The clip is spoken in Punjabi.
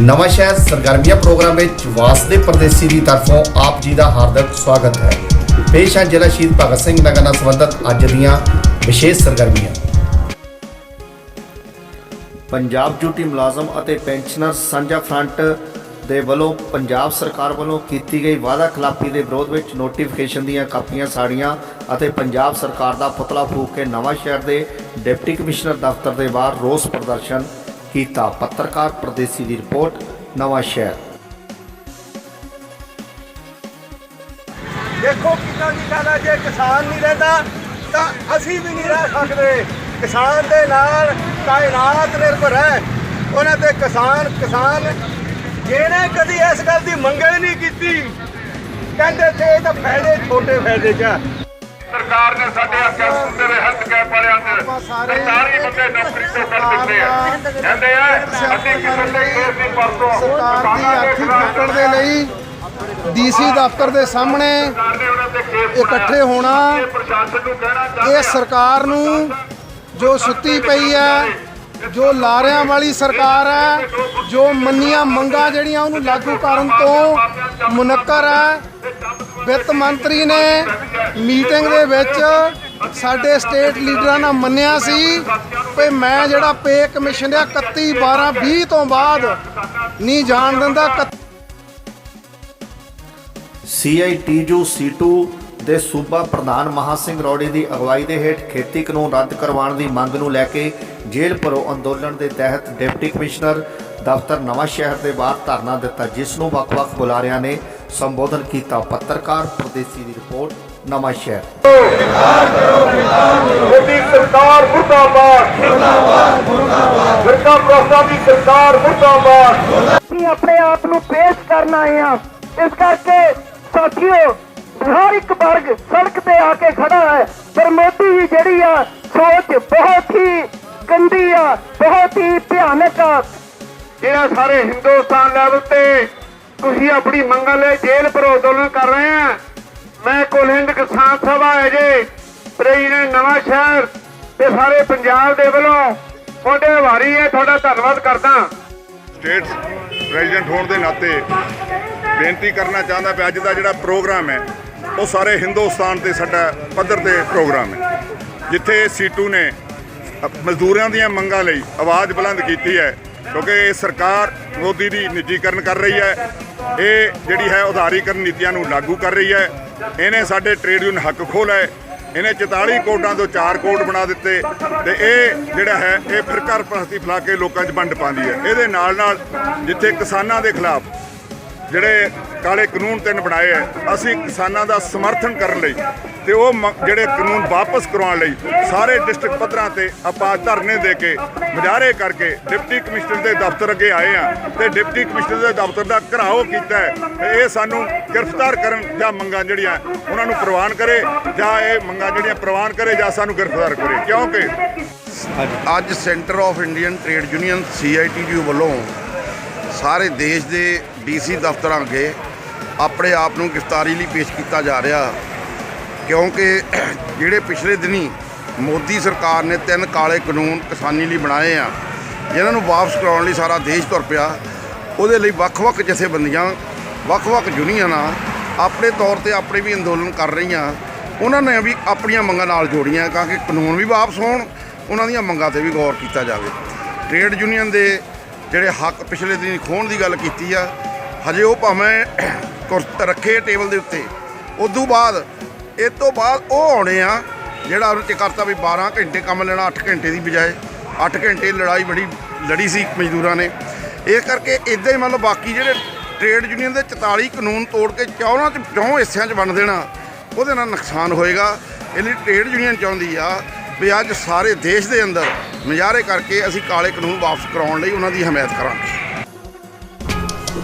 ਨਵਾਂ ਸ਼ਹਿਰ ਸਰਗਰਮੀਆਂ ਪ੍ਰੋਗਰਾਮ ਵਿੱਚ ਵਾਸਦੇ ਪਰਦੇਸੀ ਦੀ ਤਰਫੋਂ ਆਪ ਜੀ ਦਾ ਹਾਰਦਿਕ ਸਵਾਗਤ ਹੈ। ਪੇਸ਼ ਹੈ ਜ਼ਿਲ੍ਹਾ ਸ਼ਹੀਦ ਭਗਤ ਸਿੰਘ ਨਗਰ ਨਾਲ ਸੰਬੰਧਿਤ ਅੱਜ ਦੀਆਂ ਵਿਸ਼ੇਸ਼ ਸਰਗਰਮੀਆਂ। ਪੰਜਾਬ ਡਿਊਟੀ ਮੁਲਾਜ਼ਮ ਅਤੇ ਪੈਨਸ਼ਨਰ ਸਾਂਝਾ ਫਰੰਟ ਦੇ ਵੱਲੋਂ ਪੰਜਾਬ ਸਰਕਾਰ ਵੱਲੋਂ ਕੀਤੀ ਗਈ ਵਾਅਦਾ ਖਿਲਾਫੀ ਦੇ ਵਿਰੋਧ ਵਿੱਚ ਨੋਟੀਫਿਕੇਸ਼ਨ ਦੀਆਂ ਕਾਪੀਆਂ, ਸਾੜੀਆਂ ਅਤੇ ਪੰਜਾਬ ਸਰਕਾਰ ਦਾ ਪੁਤਲਾ ਫੂਕ ਕੇ ਨਵਾਂ ਸ਼ਹਿਰ ਦੇ ਡਿਪਟੀ ਕਮਿਸ਼ਨਰ ਦਫ਼ਤਰ ਦੇ ਬਾਹਰ ਰੋਸ ਪ੍ਰਦਰਸ਼ਨ ਕੀਤਾ ਪੱਤਰਕਾਰ ਪ੍ਰਦੇਸੀ ਦੀ ਰਿਪੋਰਟ ਨਵਾਂ ਸ਼ਹਿਰ। ਦੇਖੋ ਕਿੰਨਾ ਦੀ ਗੱਲ ਹੈ ਜੇ ਕਿਸਾਨ ਨਹੀਂ ਰਹਿੰਦਾ ਤਾਂ ਅਸੀਂ ਵੀ ਨਹੀਂ ਰਹਿ ਸਕਦੇ। ਕਿਸਾਨ ਦੇ ਨਾਲ ਕਾਇਨਾਤ ਨਿਰਭਰ ਹੈ। ਉਹਨਾਂ ਤੇ ਕਿਸਾਨ ਕਿਸਾਨ ਜਿਹਨੇ ਕਦੀ ਇਸ ਗੱਲ ਦੀ ਮੰਗ ਹੀ ਨਹੀਂ ਕੀਤੀ। ਕਹਿੰਦੇ ਤੇ ਇਹ ਤਾਂ ਫਾਇਦੇ ਛੋਟੇ ਫਾਇਦੇ ਚ ਆ। ਸਰਕਾਰ ਨੇ ਸਾਡੇ ਅੱਗੇ ਸੁਣਦੇ ਰਹੇ ਹੈਲਥ ਦੇ ਸਰਕਾਰੀ ਬੰਦੇ ਨੌਕਰੀ ਤੋਂ ਕਰ ਦਿੱਤੇ ਆ। ਕਹਿੰਦੇ ਆ ਅਸੀਂ ਕਿਸੇ ਤੇ ਕੇਸ ਨਹੀਂ ਪਰਤੋਂ ਸਰਕਾਰ ਦੀ ਆਰਥਿਕ ਪਕੜ ਦੇ ਲਈ ਡੀਸੀ ਦਫ਼ਤਰ ਦੇ ਸਾਹਮਣੇ ਇਕੱਠੇ ਹੋਣਾ ਇਹ ਸਰਕਾਰ ਨੂੰ ਜੋ ਸੁੱਤੀ ਪਈ ਹੈ ਜੋ ਲਾਰਿਆਂ ਵਾਲੀ ਸਰਕਾਰ ਹੈ ਜੋ ਮੰਨੀਆਂ ਮੰਗਾਂ ਜਿਹੜੀਆਂ ਉਹਨੂੰ ਲਾਗੂ ਕਰਨ ਤੋਂ ਮੁਨੱਕਰ ਹੈ। ਵਿੱਤ ਮੰਤਰੀ ਨੇ ਮੀਟਿੰਗ ਦੇ ਵਿੱਚ ਸਾਡੇ ਸਟੇਟ ਲੀਡਰਾਂ ਨਾਲ ਮੰਨਿਆ ਸੀ ਕਿ ਮੈਂ ਜਿਹੜਾ ਪੇ ਕਮਿਸ਼ਨ ਆ 31 12 20 ਤੋਂ ਬਾਅਦ ਨਹੀਂ ਜਾਣ ਦਿੰਦਾ। ਸੀਆਈਟੀਯੂ C2 ਦੇ ਸੂਬਾ ਪ੍ਰਧਾਨ ਮਹਾ ਸਿੰਘ ਰੌੜੀ ਦੀ ਅਗਵਾਈ ਦੇ ਹੇਠ ਖੇਤੀ ਕਾਨੂੰਨ ਰੱਦ ਕਰਵਾਉਣ ਦੀ ਮੰਗ ਨੂੰ ਲੈ ਕੇ ਜੇਲ੍ਹ ਭਰੋ ਅੰਦੋਲਨ ਦੇ ਤਹਿਤ ਡਿਪਟੀ ਕਮਿਸ਼ਨਰ ਦਫ਼ਤਰ ਨਵਾਂ ਸ਼ਹਿਰ ਦੇ ਬਾਹਰ ਧਰਨਾ ਦਿੱਤਾ, ਜਿਸ ਨੂੰ ਵੱਖ-ਵੱਖ ਬੁਲਾਰਿਆਂ ਨੇ ਸੰਬੋਧਨ ਕੀਤਾ। ਪੱਤਰਕਾਰ ਪ੍ਰਦੇਸੀ ਦੀ ਰਿਪੋਰਟ। ਨਵਾਂ ਸ਼ਹਿਰ ਮੋਦੀ ਸਰਕਾਰ ਮੁਰਦਾਬਾਦ। ਮੁਰਦਾਬਾਦ ਮੁਰਦਾਬਾਦ ਫਿਰਕਾ ਦੀ ਸਰਕਾਰ ਮੁਰਦਾਬਾਦ। ਅਸੀਂ ਆਪਣੇ ਆਪ ਨੂੰ ਪੇਸ਼ ਕਰਨ ਆਏ ਹਾਂ। ਇਸ ਕਰਕੇ ਸਾਥੀਓ ਹਰ ਇੱਕ ਵਰਗ ਸੜਕ ਤੇ ਆ ਕੇ ਖੜਾ ਹੈ। ਪਰ ਮੋਦੀ ਜੀ ਜਿਹੜੀ ਆ ਸੋਚ ਬਹੁਤ ਹੀ ਗੰਦੀ ਆ ਬਹੁਤ ਹੀ ਭਿਆਨਕ ਆ। ਜਿਹੜਾ ਸਾਰੇ ਹਿੰਦੁਸਤਾਨ ਲੈਵਲ ਤੇ ਤੁਸੀਂ ਆਪਣੀ ਮੰਗਾਂ ਲਈ ਜੇਲ੍ਹ ਪਰ ਅੰਦੋਲਨ ਕਰ ਰਹੇ ਆ ਮੈਂ ਕੁੱਲ ਕਿਸਾਨ ਸਭਾ ਹੈ ਜੇ। ਪ੍ਰੈਜ਼ੀਡੈਂਟ ਨਵਾਂ ਸ਼ਹਿਰ ਤੇ ਸਾਰੇ ਪੰਜਾਬ ਦੇ ਵੱਲੋਂ ਤੁਹਾਡੇ ਵਾਰੀ ਹੈ, ਤੁਹਾਡਾ ਧੰਨਵਾਦ ਕਰਦਾ। ਸਟੇਟ ਪ੍ਰੈਜ਼ੀਡੈਂਟ ਹੋਣ ਦੇ ਨਾਤੇ ਬੇਨਤੀ ਕਰਨਾ ਚਾਹੁੰਦਾ ਵੀ ਅੱਜ ਦਾ ਜਿਹੜਾ ਪ੍ਰੋਗਰਾਮ ਹੈ, ਉਹ ਸਾਰੇ ਹਿੰਦੁਸਤਾਨ ਤੇ ਸਾਡਾ ਪੱਧਰ ਤੇ ਪ੍ਰੋਗਰਾਮ ਹੈ। ਜਿੱਥੇ ਸੀਟੂ ਨੇ ਮਜ਼ਦੂਰਾਂ ਦੀਆਂ ਮੰਗਾਂ ਲਈ ਆਵਾਜ਼ ਬੁਲੰਦ ਕੀਤੀ ਹੈ, ਕਿਉਂਕਿ ਇਹ ਸਰਕਾਰ ਮੋਦੀ ਦੀ ਨਿੱਜੀਕਰਨ ਕਰ ਰਹੀ ਹੈ, ਇਹ ਜਿਹੜੀ ਹੈ ਉਧਾਰੀਕਰਨ ਨੀਤੀਆਂ ਨੂੰ ਲਾਗੂ ਕਰ ਰਹੀ ਹੈ। ਇਹਨੇ ਸਾਡੇ ਟ੍ਰੇਡ ਯੂਨੀਅਨ ਹੱਕ ਖੋਲ੍ਹਿਆ ਹੈ। ਇਹਨੇ 44 ਕੋਟਾਂ ਤੋਂ 4 ਕੋਟ ਬਣਾ ਦਿੱਤੇ। ਤੇ ਇਹ ਜਿਹੜਾ ਹੈ, ਇਹ ਫਿਰਕਾ ਪ੍ਰਸਤੀ ਫੈਲਾ ਕੇ ਲੋਕਾਂ 'ਚ ਵੰਡ ਪਾਉਂਦੀ ਹੈ। ਇਹਦੇ ਨਾਲ ਨਾਲ ਜਿੱਥੇ ਕਿਸਾਨਾਂ ਦੇ ਖਿਲਾਫ ਜਿਹੜੇ ਕਾਲੇ ਕਾਨੂੰਨ ਤਿੰਨ ਬਣਾਏ ਐ। ਅਸੀਂ ਕਿਸਾਨਾਂ ਦਾ ਸਮਰਥਨ ਕਰਨ ਲਈ ਤੇ ਉਹ ਮ- ਜਿਹੜੇ ਕਾਨੂੰਨ ਵਾਪਸ ਕਰਵਾਉਣ ਲਈ ਸਾਰੇ ਡਿਸਟ੍ਰਿਕਟ ਪੱਧਰਾਂ ਤੇ ਆਪਾਂ ਧਰਨੇ ਦੇ ਕੇ ਮੁਜ਼ਾਹਰੇ ਕਰਕੇ ਡਿਪਟੀ ਕਮਿਸ਼ਨਰ ਦੇ ਦਫ਼ਤਰ ਅੱਗੇ ਆਏ ਆ ਤੇ ਡਿਪਟੀ ਕਮਿਸ਼ਨਰ ਦੇ ਦਫ਼ਤਰ ਦਾ ਘਰਾਓ ਕੀਤਾ ਹੈ ਇਹ ਸਾਨੂੰ ਗ੍ਰਿਫਤਾਰ ਕਰਨ ਜਾਂ ਮੰਗਾਂ ਜਿਹੜੀਆਂ ਉਹਨਾਂ ਨੂੰ ਪ੍ਰਵਾਨ ਕਰੇ ਜਾਂ ਇਹ ਮੰਗਾਂ ਜਿਹੜੀਆਂ ਪ੍ਰਵਾਨ ਕਰੇ ਜਾਂ ਸਾਨੂੰ ਗ੍ਰਿਫਤਾਰ ਕਰੇ। ਕਿਉਂਕਿ ਅੱਜ Centre of Indian Trade Union CITU ਵੱਲੋਂ ਸਾਰੇ ਦੇਸ਼ ਦੇ ਡੀਸੀ ਦਫ਼ਤਰਾਂ ਅੱਗੇ ਆਪਣੇ ਆਪ ਨੂੰ ਗ੍ਰਿਫਤਾਰੀ ਲਈ ਪੇਸ਼ ਕੀਤਾ ਜਾ ਰਿਹਾ। ਕਿਉਂਕਿ ਜਿਹੜੇ ਪਿਛਲੇ ਦਿਨੀ ਮੋਦੀ ਸਰਕਾਰ ਨੇ ਤਿੰਨ ਕਾਲੇ ਕਾਨੂੰਨ ਕਿਸਾਨੀ ਲਈ ਬਣਾਏ ਆ, ਜਿਨ੍ਹਾਂ ਨੂੰ ਵਾਪਸ ਕਰਾਉਣ ਲਈ ਸਾਰਾ ਦੇਸ਼ ਤੁਰ ਪਿਆ, ਉਹਦੇ ਲਈ ਵੱਖ-ਵੱਖ ਜਥੇਬੰਦੀਆਂ, ਵੱਖ-ਵੱਖ ਯੂਨੀਅਨਾਂ ਆਪਣੇ ਤੌਰ ਤੇ ਆਪਣੇ ਵੀ ਅੰਦੋਲਨ ਕਰ ਰਹੀਆਂ। ਉਹਨਾਂ ਨੇ ਵੀ ਆਪਣੀਆਂ ਮੰਗਾਂ ਨਾਲ ਜੋੜੀਆਂ ਤਾਂ ਕਿ ਕਾਨੂੰਨ ਵੀ ਵਾਪਸ ਹੋਣ, ਉਹਨਾਂ ਦੀਆਂ ਮੰਗਾਂ ਤੇ ਵੀ ਗੌਰ ਕੀਤਾ ਜਾਵੇ। ਟ੍ਰੇਡ ਯੂਨੀਅਨ ਦੇ ਜਿਹੜੇ ਹੱਕ ਪਿਛਲੇ ਦਿਨ ਖੋਣ ਦੀ ਗੱਲ ਕੀਤੀ ਆ, ਹਜੇ ਉਹ ਭਾਵੇਂ ਕੁਰਸ ਰੱਖੇ ਟੇਬਲ ਦੇ ਉੱਤੇ। ਉਦੋਂ ਬਾਅਦ, ਇਹ ਤੋਂ ਬਾਅਦ ਉਹ ਆਉਣੇ ਆ, ਜਿਹੜਾ ਉਹਨੇ ਤੇ ਕਰਤਾ ਵੀ 12 ਘੰਟੇ ਕੰਮ ਲੈਣਾ 8 ਘੰਟੇ ਦੀ ਬਜਾਏ। 8 ਘੰਟੇ ਲੜਾਈ ਬੜੀ ਲੜੀ ਸੀ ਮਜ਼ਦੂਰਾਂ ਨੇ। ਇਸ ਕਰਕੇ ਇਦਾਂ ਹੀ ਮੰਨ ਲਓ ਬਾਕੀ ਜਿਹੜੇ ਟ੍ਰੇਡ ਯੂਨੀਅਨ ਦੇ 44 ਕਾਨੂੰਨ ਤੋੜ ਕੇ ਚੌਹਾਂ ਚ ਚੌਂ ਹਿੱਸਿਆਂ 'ਚ ਵੰਡ ਦੇਣਾ, ਉਹਦੇ ਨਾਲ ਨੁਕਸਾਨ ਹੋਏਗਾ। ਇਹ ਲਈ ਟ੍ਰੇਡ ਯੂਨੀਅਨ ਚਾਹੁੰਦੀ ਆ ਵੀ ਅੱਜ ਸਾਰੇ ਦੇਸ਼ ਦੇ ਅੰਦਰ ਨਜ਼ਾਰੇ ਕਰਕੇ ਅਸੀਂ ਕਾਲੇ ਕਾਨੂੰਨ ਵਾਪਸ ਕਰਾਉਣ ਲਈ ਉਹਨਾਂ ਦੀ ਹਮਾਇਤ ਕਰਾਂਗੇ।